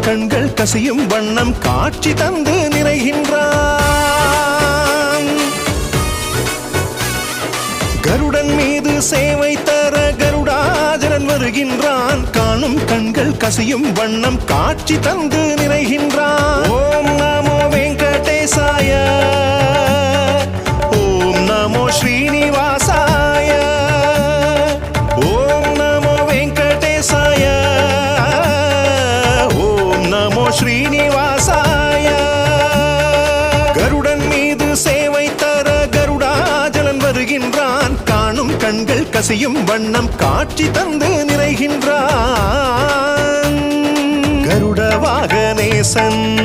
கண்கள் கசியும் வண்ணம் காட்சி தந்து நிறைகின்றான். கருடன் மீது சேவை தர கருடாஜரன் வருகின்றான். காணும் கண்கள் கசியும் வண்ணம் காட்சி தந்து நிறைகின்றான். ஓம் நமோ வெங்கடேசாய. ஓம் நமோ ஸ்ரீ ஸ்ரீனிவாசாய கருடன் மீது சேவை தர கருடாஜலன் வருகின்றான். காணும் கண்கள் கசியும் வண்ணம் காட்சி தந்து நிறைகின்றான். கருட வாகனேசன்.